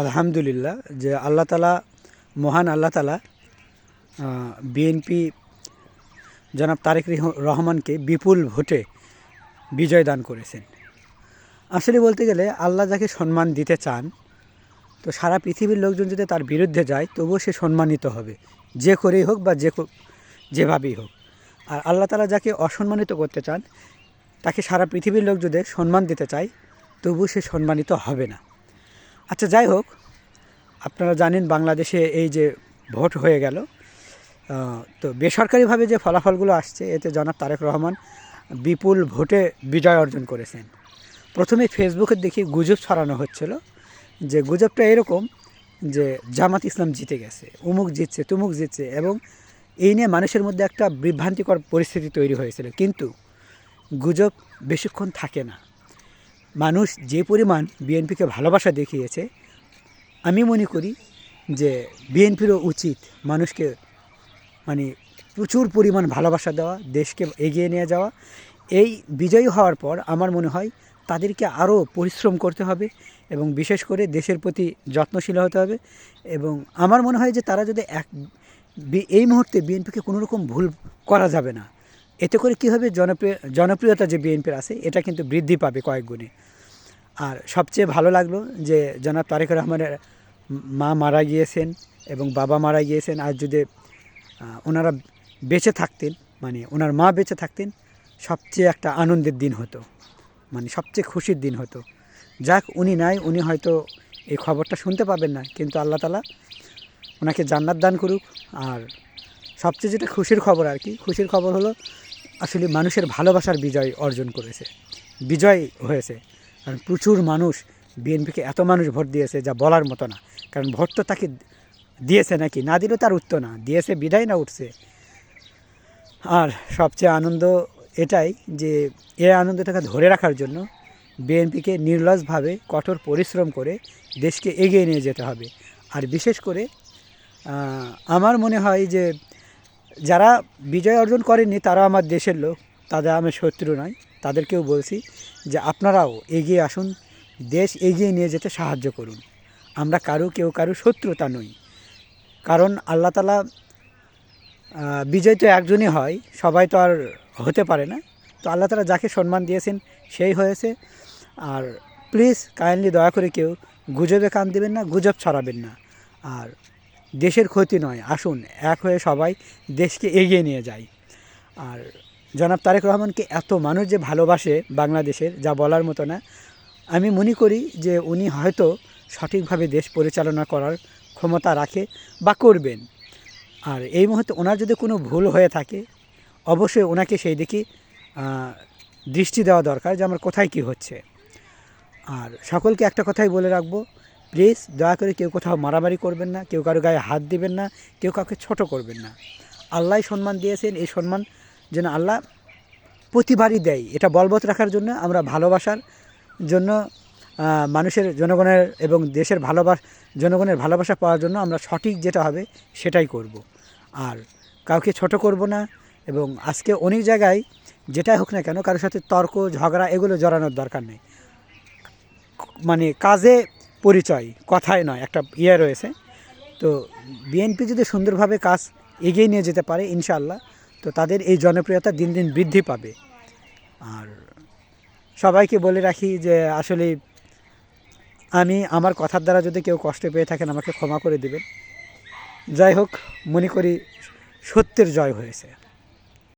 আলহামদুলিল্লাহ যে আল্লাহ তালা, মহান আল্লাহ তালা বিএনপি জনাব তারেক রহমানকে বিপুল ভোটে বিজয় দান করেছেন। আসলে বলতে গেলে আল্লাহ যাকে সম্মান দিতে চান, তো সারা পৃথিবীর লোকজন যদি তার বিরুদ্ধে যায়, তবুও সে সম্মানিত হবে। যে করেই হোক বা যে যেভাবেই হোক। আর আল্লাহ তালা যাকে অসম্মানিত করতে চান, তাকে সারা পৃথিবীর লোক যদি সম্মান দিতে চায়, তবুও সে সম্মানিত হবে না। আচ্ছা যাই হোক, আপনারা জানেন বাংলাদেশে এই যে ভোট হয়ে গেল। তো বেসরকারিভাবে যে ফলাফলগুলো আসছে, এতে জনাব তারেক রহমান বিপুল ভোটে বিজয় অর্জন করেছেন। প্রথমে ফেসবুকে দেখি গুজব ছড়ানো হচ্ছিল, যে গুজবটা এরকম যে জামাত ইসলাম জিতে গেছে, উমুক জিতছে, তুমুক জিতছে এবং এই নিয়ে মানুষের মধ্যে একটা বিভ্রান্তিকর পরিস্থিতি তৈরি হয়েছিল। কিন্তু গুজব বেশিক্ষণ থাকে না। মানুষ যে পরিমাণ বিএনপিকে ভালোবাসা দেখিয়েছে, আমি মনে করি যে বিএনপিরও উচিত মানুষকে মানে প্রচুর পরিমাণ ভালোবাসা দেওয়া, দেশকে এগিয়ে নিয়ে যাওয়া। এই বিজয়ী হওয়ার পর আমার মনে হয় তাদেরকে আরও পরিশ্রম করতে হবে এবং বিশেষ করে দেশের প্রতি যত্নশীল হতে হবে এবং আমার মনে হয় যে তারা যদি এক এই মুহূর্তে বিএনপিকে কোনো রকম ভুল করা যাবে না। এতে করে কী হবে? জনপ্রিয়, জনপ্রিয়তা যে বিএনপির আছে, এটা কিন্তু বৃদ্ধি পাবে কয়েক গুণে। আর সবচেয়ে ভালো লাগল যে জনাব তারেক রহমানের মা মারা গিয়েছেন এবং বাবা মারা গিয়েছেন। আর যদি ওনারা বেঁচে থাকতেন মানে ওনার মা বেঁচে থাকতেন, সবচেয়ে একটা আনন্দের দিন হতো। মানে সবচেয়ে খুশির দিন হতো। যাক, উনি নাই, উনি হয়তো এই খবরটা শুনতে পাবেন না, কিন্তু আল্লাহ তালা ওনাকে জান্নাত দান করুক। আর সবচেয়ে যেটা খুশির খবর আর কি, খুশির খবর হলো আসলে মানুষের ভালোবাসার বিজয় অর্জন করেছে, বিজয় হয়েছে। কারণ প্রচুর মানুষ বিএনপিকে এত মানুষ ভোট দিয়েছে যা বলার মতো না। কারণ ভোট তো তাকে দিয়েছে নাকি? না দিলেও তার উঠতো না। দিয়েছে, বিদায় না উঠছে? আর সবচেয়ে আনন্দ এটাই যে, এ আনন্দটাকে ধরে রাখার জন্য বিএনপিকে নির্লসভাবে কঠোর পরিশ্রম করে দেশকে এগিয়ে নিয়ে যেতে হবে। আর বিশেষ করে আমার মনে হয় যে যারা বিজয় অর্জন করেননি, তারা আমার দেশের লোক, তাদের আমার শত্রু নয় তাদেরকেও বলছি যে আপনারাও এগিয়ে আসুন, দেশ এগিয়ে নিয়ে যেতে সাহায্য করুন। আমরা কারও, কেউ কারও শত্রুতা নই। কারণ আল্লাহ তালা বিজয় তো একজনই হয়, সবাই তো আর হতে পারে না। তো আল্লাহ তালা যাকে সম্মান দিয়েছেন, সেই হয়েছে। আর প্লিজ কাইন্ডলি দয়া করে কেউ গুজবে কান দেবেন না, গুজব ছড়াবেন না। আর দেশের ক্ষতি নয়। আসুন, এক হয়ে সবাই দেশকে এগিয়ে নিয়ে যাই। আর জনাব তারেক রহমানকে এত মানুষ যে ভালোবাসে বাংলাদেশের, যা বলার মতো না, আমি মনে করি যে উনি হয়তো সঠিকভাবে দেশ পরিচালনা করার ক্ষমতা রাখে বা করবেন। আর এই মুহূর্তে ওনার যদি কোনো ভুল হয়ে থাকে, অবশ্যই ওনাকে সেই দিকে দৃষ্টি দেওয়া দরকার যে আমার কোথায় কী হচ্ছে। আর সকলকে একটা কথাই বলে রাখব প্লিজ দয়া করে কেউ কোথাও মারামারি করবেন না, কেউ কারও গায়ে হাত দিবেন না, কেউ কাউকে ছোট করবেন না। আল্লাহ সম্মান দিয়েছেন, এই সম্মান যেন আল্লাহ প্রতিবারই দেয়। এটা বলবৎ রাখার জন্য আমরা ভালোবাসার জন্য মানুষের জনগণের এবং দেশের ভালোবাস, জনগণের ভালোবাসা পাওয়ার জন্য আমরা সঠিক যেটা হবে সেটাই করব। আর কাউকে ছোট করব না এবং আজকে অনেক জায়গায় যেটাই হোক না কেন কারোর সাথে তর্ক, ঝগড়া এগুলো জড়ানোর দরকার নেই। মানে কাজে পরিচয় কথায় নয়, একটা ইয়ে রয়েছে। তো বিএনপি যদি সুন্দরভাবে কাজ এগিয়ে নিয়ে যেতে পারে, ইনশাআল্লাহ, তো তাদের এই জনপ্রিয়তা দিন দিন বৃদ্ধি পাবে। আর সবাইকে বলে রাখি যে আসলে আমি, আমার কথার দ্বারা যদি কেউ কষ্ট পেয়ে থাকেন, আমাকে ক্ষমা করে দেবেন। যাই হোক, মনে করি সত্যের জয় হয়েছে।